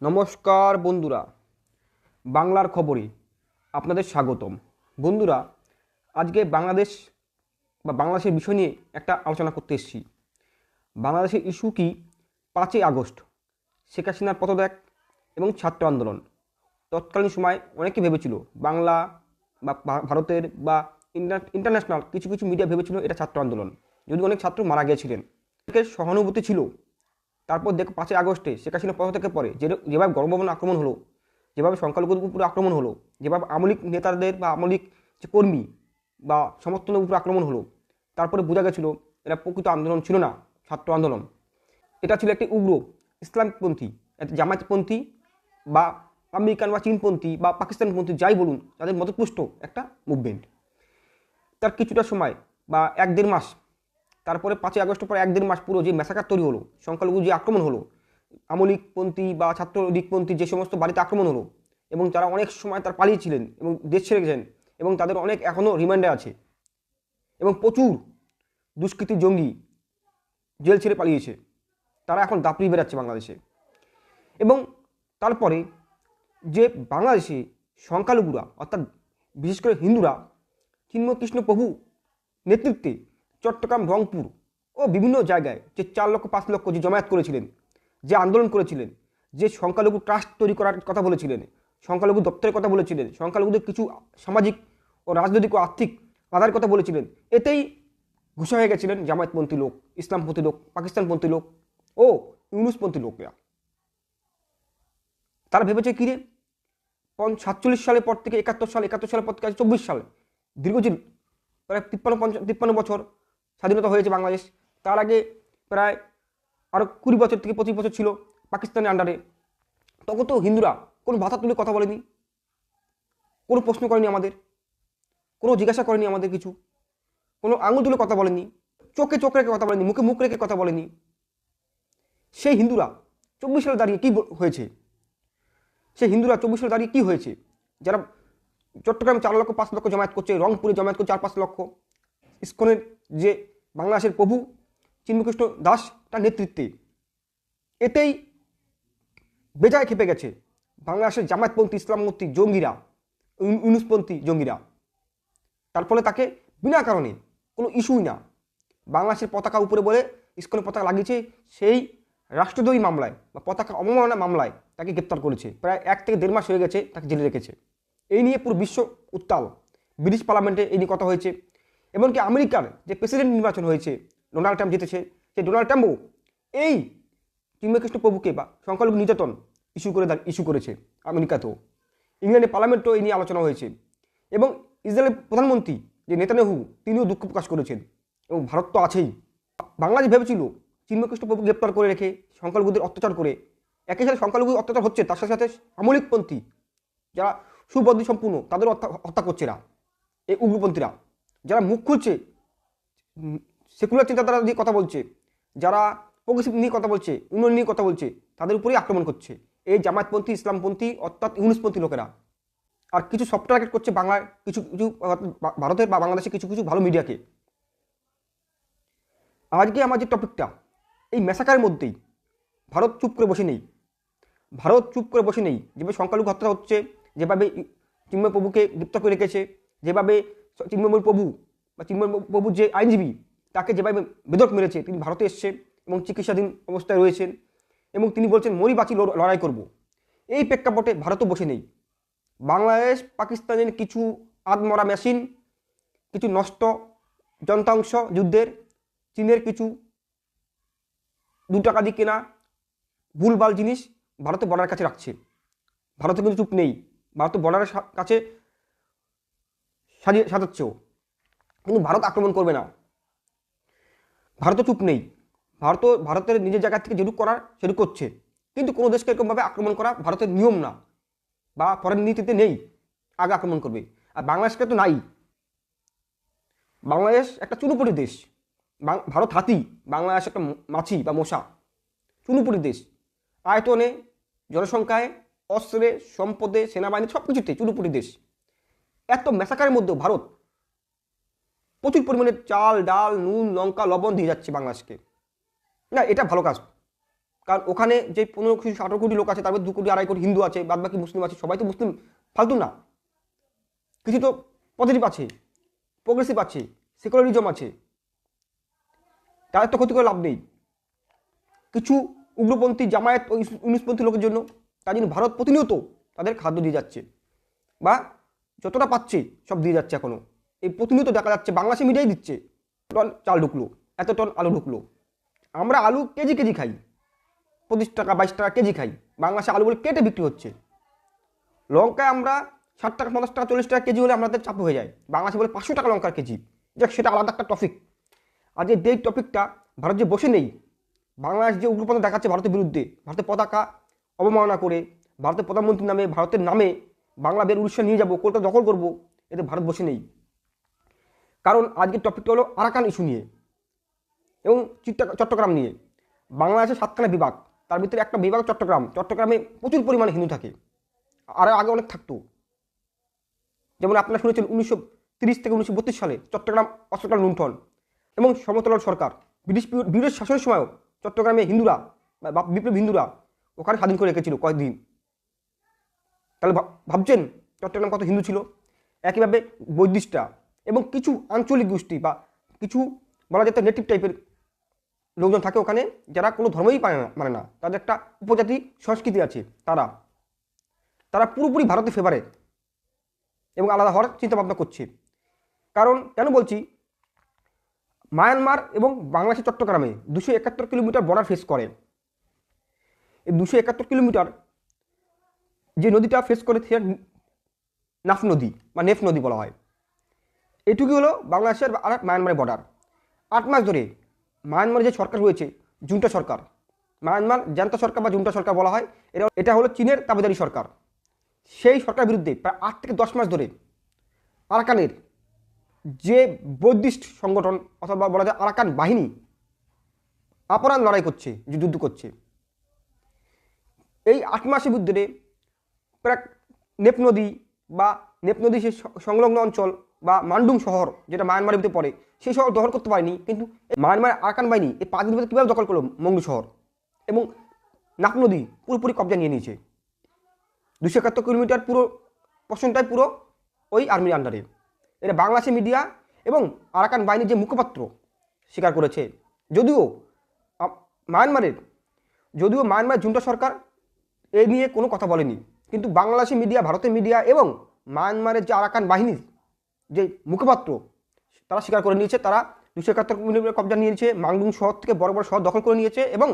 নমস্কার বন্ধুরা, বাংলার খবরে আপনাদের স্বাগতম। বন্ধুরা, আজকে বাংলাদেশ বা বাংলাদেশের বিষয় নিয়ে একটা আলোচনা করতে এসেছি। বাংলাদেশের ইস্যু কি? পাঁচই আগস্ট, শেখ হাসিনার পদত্যাগ এবং ছাত্র আন্দোলন। তৎকালীন সময় অনেকে ভেবেছিল বাংলা বা ভারতের বা ইন্টার, ইন্টারন্যাশনাল কিছু কিছু মিডিয়া ভেবেছিল এটা ছাত্র আন্দোলন। যদি অনেক ছাত্র মারা গিয়েছিলেন। সহানুভূতি ছিল তারপর দেখো পাঁচই আগস্টে শেখ হাসিনা পদত্যাগের পরে, যে যেভাবে গণভবন আক্রমণ হলো, যেভাবে সংখ্যালঘুদের উপরে আক্রমণ হলো, যেভাবে আমলিক নেতাদের বা আমলিক যে কর্মী বা সমর্থনের উপর আক্রমণ হলো, তারপরে বোঝা গেছিল এটা প্রকৃত আন্দোলন ছিল না, ছাত্র আন্দোলন। এটা ছিল একটি উগ্র ইসলামপন্থী একটা জামায়াতপন্থী বা আমেরিকান বা চীনপন্থী বা পাকিস্তানপন্থী যাই বলুন, তাদের মতপুষ্ট একটা মুভমেন্ট তার কিছুটা সময় বা এক দেড় মাস তারপরে পাঁচই আগস্ট পর এক মাস পুরো যে ম্যাসাকার তৈরি হলো, সংখ্যালঘু যে আক্রমণ হলো, আমলিকপন্থী বা ছাত্র যে সমস্ত বাড়িতে আক্রমণ হলো, এবং তারা অনেক সময় তার পালিয়েছিলেন এবং দেশ ছেড়ে গেছেন, এবং তাদের অনেক এখনও রিমান্ডে আছে, এবং প্রচুর দুষ্কৃতী জঙ্গি জেল ছেড়ে পালিয়েছে, তারা এখন দাপড়ি বেড়াচ্ছে বাংলাদেশে। এবং তারপরে যে বাংলাদেশে সংখ্যালঘুরা, অর্থাৎ বিশেষ করে হিন্দুরা চিন্ময় কৃষ্ণ প্রভু নেতৃত্বে চট্টগ্রাম, রংপুর ও বিভিন্ন জায়গায় যে চার লক্ষ, পাঁচ লক্ষ যে জমায়েত করেছিলেন, যে আন্দোলন করেছিলেন, যে সংখ্যালঘু ট্রাস্ট তৈরি করার কথা বলেছিলেন, সংখ্যালঘু দপ্তরের কথা বলেছিলেন, সংখ্যালঘুদের কিছু সামাজিক ও রাজনৈতিক ও আর্থিক আধার কথা বলেছিলেন, এতেই ঘুষা হয়ে গেছিলেন জামায়াতপন্থী লোক, ইসলামপন্থী লোক, পাকিস্তানপন্থী লোক ও ইউনুসপন্থী লোকেরা। তারা ভেবেছে কী রে? পঞ্চ, সাতচল্লিশ সালের পর থেকে একাত্তর সাল, একাত্তর সালের পর থেকে চব্বিশ সাল, দীর্ঘদিন, প্রায় তিপ্পান্ন, পঞ্চ, তিপ্পান্ন বছর স্বাধীনতা হয়েছে বাংলাদেশ। তার আগে প্রায় আরও কুড়ি বছর থেকে পঁচিশ বছর ছিল পাকিস্তানের আন্ডারে তখন তো হিন্দুরা কোনো ভাষা তুলে কথা বলেনি। কোনো প্রশ্ন করেনি আমাদের। কোনো জিজ্ঞাসা করেনি আমাদের কিছু। কোনো আঙুল তুলে কথা বলেনি। চোখে চোখ রেখে কথা বলেনি, মুখে মুখ রেখে কথা বলেনি। সেই হিন্দুরা চব্বিশ সালে দাঁড়িয়ে কী হয়েছে? সেই হিন্দুরা চব্বিশ সালে দাঁড়িয়ে কী হয়েছে? যারা চট্টগ্রামে চার লক্ষ, পাঁচ লক্ষ জমায়েত করছে, রংপুরে জমায়েত করছে, চার পাঁচ লক্ষ। ইস্কনের যে বাংলাদেশের প্রভু চিন্মকৃষ্ণ দাস তার নেতৃত্বে। এতেই বেজায় খেপে গেছে বাংলাদেশের জামায়াতপন্থী ইসলামপন্থী জঙ্গিরা, ইউ- ইউনুসপন্থী জঙ্গিরা। তার ফলে তাকে বিনা কারণে কোনো ইস্যুই না। বাংলাদেশের পতাকা উপরে বলে ইস্কনের পতাকা লাগিয়েছে সেই রাষ্ট্রদ্রোহী মামলায় বা পতাকা অবমাননা মামলায় তাকে গ্রেপ্তার করেছে। প্রায় এক থেকে দেড় মাস হয়ে গেছে তাকে জেলে রেখেছে। এই নিয়ে পুরো বিশ্ব উত্তাল। ব্রিটিশ পার্লামেন্টে এই নিয়ে কথা হয়েছে। এমনকি আমেরিকার যে প্রেসিডেন্ট নির্বাচন হয়েছে, ডোনাল্ড ট্রাম্প জিতেছে, সেই ডোনাল্ড ট্রাম্পও এই চিন্ময়কৃষ্ণ প্রভুকে বা সংখ্যালঘু নির্যাতন ইস্যু করে ইস্যু করেছে আমেরিকাতেও। ইংল্যান্ডের পার্লামেন্টও এই নিয়ে আলোচনা হয়েছে এবং ইসরায়েলের প্রধানমন্ত্রী যে নেতানেহু, তিনিও দুঃখ প্রকাশ করেছেন এবং ভারত তো আছেই। বাংলাদেশ ভেবেছিল চিন্ময়কৃষ্ণ প্রভু গ্রেপ্তার করে রেখে সংখ্যালঘুদের অত্যাচার করে, একই সাথে সংখ্যালঘু অত্যাচার হচ্ছে, তার সাথে সাথে সামরিকপন্থী যারা সুবদ্ধি সম্পূর্ণ তাদের হত্যা হত্যা করছে না এই উগ্রপন্থীরা। যারা মুখ খুলছে সেকুলার চিন্তাধারা দিয়ে কথা বলছে, যারা প্রগ্রেসিভ নিয়ে কথা বলছে, উন্নয়ন নিয়ে কথা বলছে, তাদের উপরেই আক্রমণ করছে। এই জামায়াতপন্থী, ইসলামপন্থী, অর্থাৎ ইউনিসপন্থী লোকেরা। আর কিছু সফট টার্গেট করছে বাংলার কিছু কিছু ভারতের বা বাংলাদেশের কিছু কিছু ভালো মিডিয়াকে। আজকে আমার যে টপিকটা, এই মেসাকারের মধ্যেই ভারত চুপ করে বসে নেই। ভারত চুপ করে বসে নেই। যেভাবে সংখ্যালঘু হত্যা হচ্ছে, যেভাবে চিন্ময় প্রভুকে গ্রেপ্তার করে রেখেছে, যেভাবে চিন্ময় প্রভু বা চিন্ময় প্রভু যে আইনজীবী, তাকে যেভাবে বেদক মেরেছে, তিনি ভারতে এসছে এবং চিকিৎসাধীন অবস্থায় রয়েছেন এবং তিনি বলছেন, মরি বাঁচি লড়াই করব। এই প্রেক্ষাপটে ভারতও বসে নেই। বাংলাদেশ, পাকিস্তানের কিছু আদমরা মেশিন, কিছু নষ্ট যন্ত্রাংশ যুদ্ধের, চীনের কিছু দু টাকা দিয়ে কেনা ভুলভাল জিনিস ভারতে বর্ডারের কাছে রাখছে। ভারতে কিন্তু চুপ নেই। ভারত বর্ডারের কাছে সাজিয়ে সাজাচ্ছেও। কিন্তু ভারত আক্রমণ করবে না। ভারতও চুপ নেই। ভারত, ভারতের নিজের জায়গা থেকে যেটুক করার সেটুক করছে। কিন্তু কোনো দেশকে এরকমভাবে আক্রমণ করা ভারতের নিয়ম না। বা ফরেন নীতিতে নেই। আগে আক্রমণ করবে। আর বাংলাদেশকে তো নাই। বাংলাদেশ একটা চুনুপুরি দেশ। ভারত হাতি, বাংলাদেশ একটা মাছি বা মশা। চুনুপুরি দেশ। আয়তনে, জনসংখ্যায়, অস্ত্রে, সম্পদে, সেনাবাহিনী সব কিছুতে চুনুপুরি দেশ। এত মেসাকারের মধ্যেও ভারত প্রচুর পরিমাণে চাল, ডাল, নুন, লঙ্কা, লবণ দিয়ে যাচ্ছে বাংলাদেশকে। না, এটা ভালো কাজ। কারণ ওখানে যে পনেরো কোটি আঠারো কোটি লোক আছে, তারপর দু কোটি, আড়াই কোটি হিন্দু আছে বাদ বাকি মুসলিম আছে, সবাই তো মুসলিম, ফালতু না। কিছু তো পজিটিভ আছে প্রোগ্রেসিভ আছে সেকুলারিজম আছে। তাদের তো ক্ষতি করে লাভ নেই। কিছু উগ্রপন্থী জামায়াত ও ইউনিসপন্থী লোকের জন্য তার জন্য ভারত প্রতিনিয়ত তাদের খাদ্য দিয়ে যাচ্ছে। বা যতটা পাচ্ছে সব দিয়ে যাচ্ছে এখনও এই প্রতিনিয়ত দেখা যাচ্ছে, বাংলাদেশে মিডিয়াই দিচ্ছে, টন চাল ঢুকলো, এত টন আলু ঢুকলো। আমরা আলু কেজি কেজি খাই, পঁচিশ টাকা, বাইশ টাকা কেজি খাই, বাংলাদেশে আলুগুলো কেটে বিক্রি হচ্ছে। লঙ্কায় আমরা ষাট টাকা, পঞ্চাশ টাকা, চল্লিশ টাকা কেজি হলে আমাদের চাপ হয়ে যায়। বাংলাদেশে বলে পাঁচশো টাকা লঙ্কার কেজি। যাক, সেটা আলাদা একটা টপিক আর যে যেই টপিকটা ভারত যে বসে নেই, বাংলাদেশ যে উগ্রপন্থা দেখাচ্ছে ভারতের বিরুদ্ধে, ভারতের পতাকা অবমাননা করে, ভারতের প্রধানমন্ত্রীর নামে, ভারতের নামে বাংলা বের উড়িষ্যা নিয়ে যাব, কলকাতা দখল করব, এতে ভারত বসে নেই। কারণ আজকের টপিকটা হলো আরাকান ইস্যু নিয়ে এবং চট্টগ্রাম নিয়ে। বাংলাদেশের সাতখানা বিভাগ, তার ভিতরে একটা বিভাগ চট্টগ্রাম। চট্টগ্রামে প্রচুর পরিমাণে হিন্দু থাকে। আর আগে অনেক থাকতো। যেমন আপনারা শুনেছেন উনিশশো তিরিশ থেকে উনিশশো বত্রিশ সালে চট্টগ্রাম অস্ত্রকাল লুণ্ঠন এবং সমতলাল সরকার, ব্রিটিশ ব্রিটিশ শাসনের সময়ও চট্টগ্রামে হিন্দুরা বা বিপ্লব হিন্দুরা ওখানে স্বাধীন করে রেখেছিল কয়েকদিন। তাহলে ভাব- ভাবছেন চট্টগ্রাম কত হিন্দু ছিল? একইভাবে বৈদিশটা এবং কিছু আঞ্চলিক গোষ্ঠী বা কিছু বলা যেত নেটিভ টাইপের লোকজন থাকে ওখানে, যারা কোনো ধর্মই পায় না মানে না। তাদের একটা উপজাতি সংস্কৃতি আছে, তারা। তারা পুরোপুরি ভারতের ফেভারে এবং আলাদা হওয়ার চিন্তা ভাবনা করছে। কারণ কেন বলছি? মায়ানমার এবং বাংলাদেশের চট্টগ্রামে দুশো একাত্তর কিলোমিটার বর্ডার ফেস করে। এই দুশো একাত্তর কিলোমিটার যে নদীটা ফেস করে সেটা নাফ নদী, বা নেফ নদী বলা হয়। এটুকুই হলো বাংলাদেশের আর মায়ানমারের বর্ডার আট মাস ধরে মায়ানমারের যে সরকার রয়েছে, জুন্টা সরকার, মায়ানমার জান্তা সরকার বা জুন্টা সরকার বলা হয় এটা এটা হলো চীনের তাবেদারি সরকার। সেই সরকারের বিরুদ্ধে প্রায় আট থেকে দশ মাস ধরে আরাকানের যে বৌদ্ধিস্ট সংগঠন অথবা বলা যায় আরাকান বাহিনী অপরাধ লড়াই করছে, যুদ্ধ করছে। এই আট মাসের ভিতরে প্রায় নেপ নদী বা নেপ নদী সে, সংলগ্ন অঞ্চল বা মান্ডুং শহর, যেটা মায়ানমারের ভিতরে পড়ে, সেই শহর দখল করতে পারেনি, কিন্তু মায়ানমার আরাকান বাহিনী এই পাঁচ দিনের ভিতরে কীভাবে দখল করল মঙ্গলু শহর? এবং নাক নদী পুরোপুরি কবজা নিয়ে নিয়েছে। দুশো একাত্তর কিলোমিটার পুরো পোর্শনটাই পুরো ওই আর্মির আন্ডারে এটা বাংলাদেশি মিডিয়া এবং আরাকান বাহিনীর যে মুখপাত্র স্বীকার করেছে। যদিও মায়ানমারের, যদিও মায়ানমার জুন্টা সরকার এ নিয়ে কোনো কথা বলেনি। কিন্তু বাংলাদেশি মিডিয়া ভারতের মিডিয়া এবং মায়ানমারের যে আরাকান বাহিনীর যে মুখপাত্র, তারা স্বীকার করে নিয়েছে। তারা দুশো একাত্তর কিলোমিটার কবজা নিয়েছে মাংডুং শহর থেকে বড় বড় শহর দখল করে নিয়েছে এবং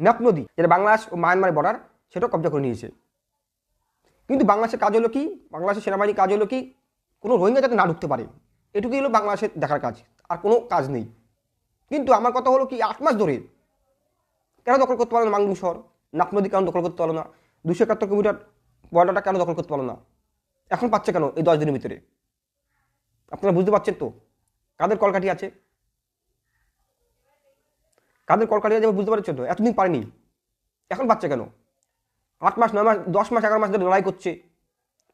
ন্যাপ নদী, যেটা বাংলাদেশ ও মায়ানমারের বর্ডার সেটাও কবজা করে নিয়েছে। কিন্তু বাংলাদেশের কাজ হলো কি? বাংলাদেশের সেনাবাহিনীর কাজ হলো কি? কোনো রোহিঙ্গা যাতে না ঢুকতে পারে, এটুকুই হলো বাংলাদেশের দেখার কাজ, আর কোনো কাজ নেই। কিন্তু আমার কথা হলো কি, আট মাস ধরে কেন দখল করতে পারল না মাংডুং শহর? নাপ নদী কেন দখল করতে পারল না? দুশো একাত্তর কিলোমিটার বর্ডারটা কেন দখল করতে পারল না? এখন পাচ্ছে কেন এই দশ দিনের ভিতরে? আপনারা বুঝতে পারছেন তো? কাদের কলকাঠি আছে? কাদের কলকাঠি আছে বুঝতে পারছেন তো? এতদিন পারেনি। এখন পাচ্ছে কেন? আট মাস, নয় মাস, দশ মাস, এগারো মাস ধরে লড়াই করছে।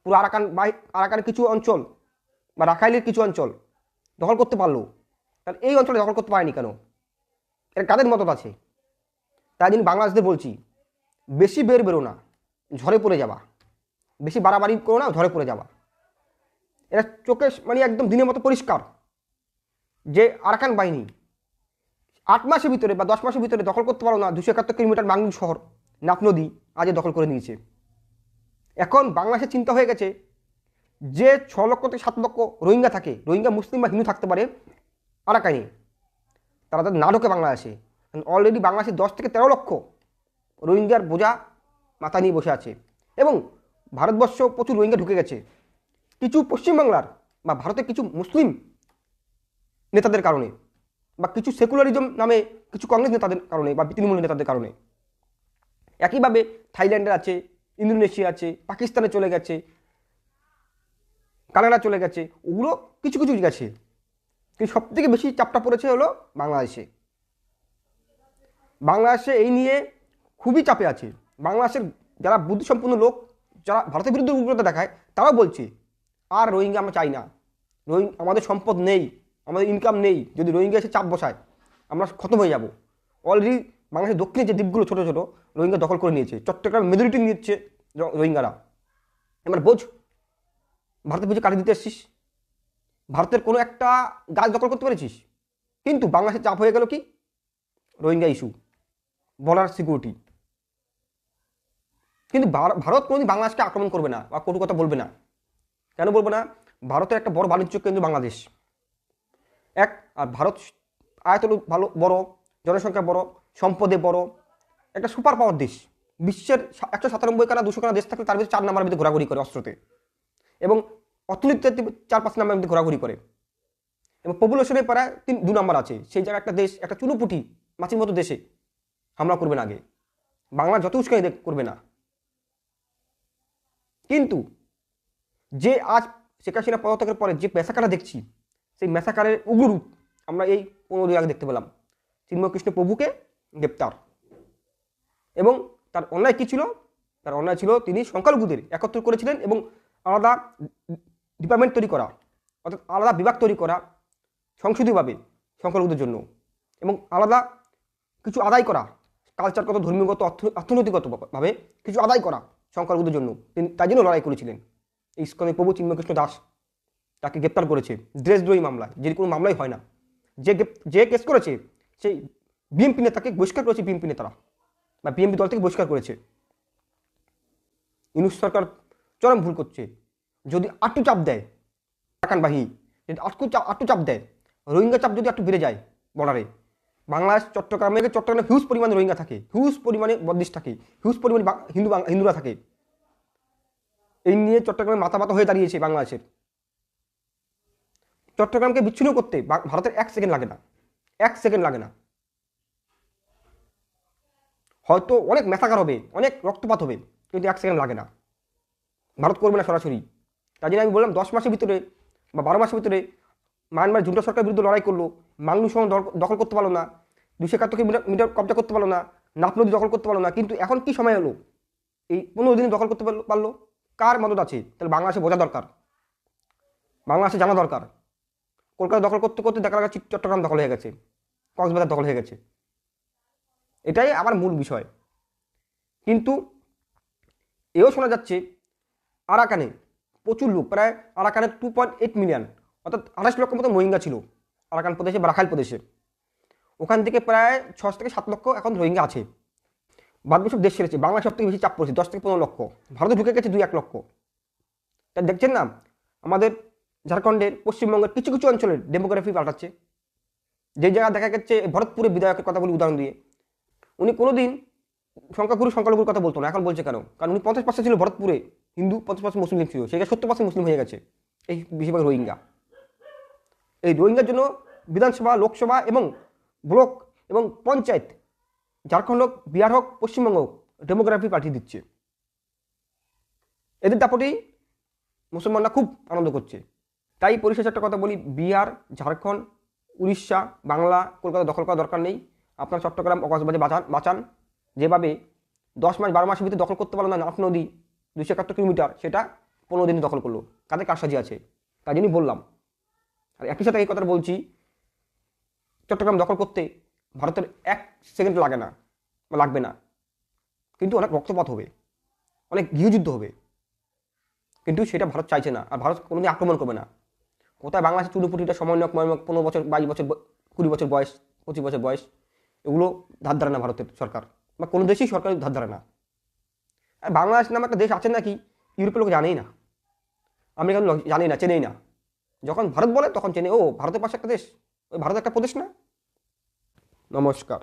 পুরো আরাকান বাই আরাকানের কিছু অঞ্চল বা রাখাইলের কিছু অঞ্চল দখল করতে পারল। তাহলে এই অঞ্চলে দখল করতে পারেনি কেন? এটা কাদের মতত আছে? তাই জন্য বাংলাদেশদের বলছি, বেশি বের বেরো না, ঝড়ে পড়ে যাবা। বেশি বাড়াবাড়ি করো না, ঝড়ে পড়ে যাওয়া এটা চোখে মানে একদম দিনের মতো পরিষ্কার। যে আরাকান বাহিনী আট মাসের ভিতরে বা দশ মাসের ভিতরে দখল করতে পারো না, দুশো একাত্তর কিলোমিটার বাংলুর শহর নাপ নদী আজে দখল করে নিয়েছে। এখন বাংলাদেশের চিন্তা হয়ে গেছে যে ছ লক্ষ থেকে সাত লক্ষ রোহিঙ্গা থাকে, রোহিঙ্গা, মুসলিম বা হিন্দু থাকতে পারে আরাকানে, তারা তাদের না ঢোকে বাংলাদেশে। অলরেডি বাংলাদেশে দশ থেকে তেরো লক্ষ রোহিঙ্গার বোঝা মাথা নিয়ে বসে আছে। এবং ভারতবর্ষ প্রচুর রোহিঙ্গা ঢুকে গেছে। কিছু পশ্চিমবাংলার বা ভারতের কিছু মুসলিম নেতাদের কারণে বা কিছু সেকুলারিজম নামে কিছু কংগ্রেস নেতাদের কারণে বা তৃণমূল নেতাদের কারণে। একইভাবে থাইল্যান্ডের আছে, ইন্দোনেশিয়া আছে, পাকিস্তানে চলে গেছে, কানাডা চলে গেছে, ওগুলো কিছু কিছু গেছে। কিন্তু সব থেকে বেশি চাপটা পড়েছে হলো বাংলাদেশে। বাংলাদেশে এই নিয়ে খুবই চাপে আছে। বাংলাদেশের যারা বুদ্ধিসম্পন্ন লোক যারা ভারতের বিরুদ্ধে উগ্রতা দেখায়, তারাও বলছে, আর রোহিঙ্গা আমরা চাই না। রোহিঙ্গা আমাদের সম্পদ নেই, আমাদের ইনকাম নেই, যদি রোহিঙ্গা এসে চাপ বসায়, আমরা খতম হয়ে যাব। অলরেডি বাংলাদেশের দক্ষিণে যে দ্বীপগুলো ছোটো ছোটো, রোহিঙ্গা দখল করে নিয়েছে, চট্টগ্রাম মেজরিটি নিচ্ছে রোহিঙ্গারা। এবার বোঝ, ভারতের বুঝে কাটি দিতে এসছিস? ভারতের কোনো একটা গাছ দখল করতে পেরেছিস? কিন্তু বাংলাদেশের চাপ হয়ে গেল কি? রোহিঙ্গা ইস্যু বর্ডার সিকিউরিটি কিন্তু ভারত কোনোদিন বাংলাদেশকে আক্রমণ করবে না বা কটু কথা বলবে না। কেন বলব না? ভারতের একটা বড় বাণিজ্য কেন্দ্র বাংলাদেশ। এক, আর ভারত আয়তন ভালো, বড়, জনসংখ্যা বড়, সম্পদে বড়, একটা সুপার পাওয়ার দেশ। বিশ্বের একশো সাতানব্বই কানা দুশো কানা দেশ থাকলে তার ভিতরে চার নাম্বার ভিতরে ঘোরাঘুরি করে অস্ত্রতে। এবং অর্থনীতিতে চার পাঁচ নাম্বার ভিতরে ঘোরাঘুরি করে। এবং পপুলেশনে প্রায় তিন দু নাম্বার আছে। সেই জায়গায় একটা দেশ, একটা চুনোপুটি মাছির মতো দেশে হামলা করবে না আগে। বাংলা যত উস্কানি করবে না। কিন্তু যে আজ শেখ হাসিনা পদত্যাগের পরে যে মেসাকারটা দেখছি, সেই মেসাকারের উগ্ররূপ আমরা এই পনেরো আগে দেখতে পেলাম। চিন্ময় কৃষ্ণ প্রভুকে গ্রেপ্তার। এবং তার অন্যায় কী ছিল? তার অন্যায় ছিল তিনি সংখ্যালঘুদের একত্র করেছিলেন এবং আলাদা ডিপার্টমেন্ট তৈরি করা, অর্থাৎ আলাদা বিভাগ তৈরি করা সংসদীয়ভাবে সংখ্যালঘুদের জন্য এবং আলাদা কিছু আদায় করা কালচারগত ধর্মীয়গত, অর্থ- অর্থনৈতিকগতভাবে কিছু আদায় করা। সংখ্যালঘুদের জন্য। তিনি তাই জন্য লড়াই করেছিলেন। এই ইস্কনের প্রভু চিন্ময়কৃষ্ণ দাস তাকে গ্রেপ্তার করেছে দেশদ্রোহী মামলায়, যে কোনো মামলাই হয় না। যে যে কেস করেছে, সেই বিএনপি নেতাকে বহিষ্কার করেছে বিএনপি নেতারা, বা বিএমপি দল থেকে বহিষ্কার করেছে। ইউনুস সরকার চরম ভুল করছে। যদি আটটু চাপ দেয় আরাকান বাহিনী যদি আটটু চাপ আটটু চাপ দেয়, রোহিঙ্গা চাপ যদি একটু বেড়ে যায় বর্ডারে বাংলাদেশ, চট্টগ্রামে চট্টগ্রামে হিউজ পরিমাণে রোহিঙ্গা থাকে। হিউজ পরিমাণে বদ্দিশ থাকে। হিউজ পরিমাণে হিন্দু হিন্দুরা থাকে। এই নিয়ে চট্টগ্রামে মাথা হয়ে দাঁড়িয়েছে বাংলাদেশের। চট্টগ্রামকে বিচ্ছিন্ন করতে ভারতের এক সেকেন্ড লাগে না। এক সেকেন্ড লাগে না। হয়তো অনেক মেথাকার হবে, অনেক রক্তপাত হবে, কিন্তু এক সেকেন্ড লাগে না। ভারত করবে না সরাসরি। তাই জন্য আমি বললাম, দশ মাসের ভিতরে বা বারো মাসের ভিতরে মায়ানমার জুন্টা সরকারের বিরুদ্ধে লড়াই করল। মাংলু দখল করতে পারল না। দুশো মিটার মিটার কবজা করতে পারল না নাপ নদী দখল করতে পারল না, কিন্তু এখন কি সময় হলো এই পনেরো দিনে দখল করতে পারলো- কার মদত আছে? তাহলে বাংলাদেশে বোঝা দরকার। বাংলাদেশে জানা দরকার। কলকাতা দখল করতে করতে দেখা গেছে চট্টগ্রাম দখল হয়ে গেছে, কক্সবাজার দখল হয়ে গেছে। এটাই আমার মূল বিষয়। কিন্তু এও শোনা যাচ্ছে, আরাকানে প্রচুর লোক, প্রায় আরাকানে টু পয়েন্ট এইট মিলিয়ন অর্থাৎ আঠাশ লক্ষ মতো রোহিঙ্গা ছিল, আরাকান প্রদেশে বা রাখাইল প্রদেশে। ওখান থেকে প্রায় ছ থেকে সাত লক্ষ এখন রোহিঙ্গা আছে। বাদ সব দেশ ছেড়েছে। বাংলা সব থেকে বেশি চাপ পড়েছে, দশ থেকে পনেরো লক্ষ। ভারতে ঢুকে গেছে দুই এক লক্ষ। তা দেখছেন না? আমাদের ঝাড়খণ্ডের পশ্চিমবঙ্গের কিছু কিছু অঞ্চলের ডেমোগ্রাফি পাল্টাচ্ছে। যে জায়গা দেখা যাচ্ছে ভরতপুরে বিধায়কের কথা বলি উদাহরণ দিয়ে। উনি কোনোদিন সংখ্যাগুরু সংখ্যালঘুর কথা বলতো না, এখন বলছে কেন? কারণ উনি পঞ্চাশ পার্সেন্ট ছিল ভরতপুরে, হিন্দু পঞ্চাশ পার্সেন্ট মুসলিম ছিল। সেখানে সত্তর পার্সেন্ট মুসলিম হয়ে গেছে, এই বেশিরভাগ রোহিঙ্গা। এই রোহিঙ্গার জন্য বিধানসভা, লোকসভা এবং ব্লক এবং পঞ্চায়েত, ঝাড়খণ্ড হোক, বিহার হোক, পশ্চিমবঙ্গ হোক ডেমোগ্রাফি পাঠিয়ে দিচ্ছে। এদের দাপটেই মুসলমানরা খুব আনন্দ করছে। তাই পরিশেষ একটা কথা বলি, বিহার, ঝাড়খণ্ড, উড়িষ্যা, বাংলা, কলকাতা দখল করা দরকার নেই। আপনার চট্টগ্রাম অকাশবাজে বাঁচান বাঁচান। যেভাবে দশ মাস, বারো মাসের ভিতরে দখল করতে পারল না নাফ নদী, দুশো একাত্তর কিলোমিটার, সেটা পনেরো দিনে দখল করল। কাদের কারসাজি আছে। তাই জন্যই বললাম। আর একই সাথে এই কথাটা বলছি চট্টগ্রাম দখল করতে ভারতের এক সেকেন্ড লাগে না, বা লাগবে না। কিন্তু অনেক রক্তপাত হবে, অনেক গৃহযুদ্ধ হবে। কিন্তু সেটা ভারত চাইছে না, আর ভারত কোনোদিন আক্রমণ করবে না। কোথায় বাংলাদেশের চুরিপুটিটা সমন্বয়ক ময়মক পনেরো বছর, বাইশ বছর, কুড়ি বছর বয়স, পঁচিশ বছর বয়স, এগুলো ধার ধারে না ভারতের সরকার, বা কোনো দেশেই সরকার ধার ধারে না। আর বাংলাদেশ নামে একটা দেশ আছে নাকি, ইউরোপের লোক জানেই না। আমেরিকান লোক জানেই না, চেনেই না। যখন ভারত বলে, তখন চেনে, ও, ভারতের পাশে একটা দেশ, ওই ভারত একটা প্রদেশ না? নমস্কার।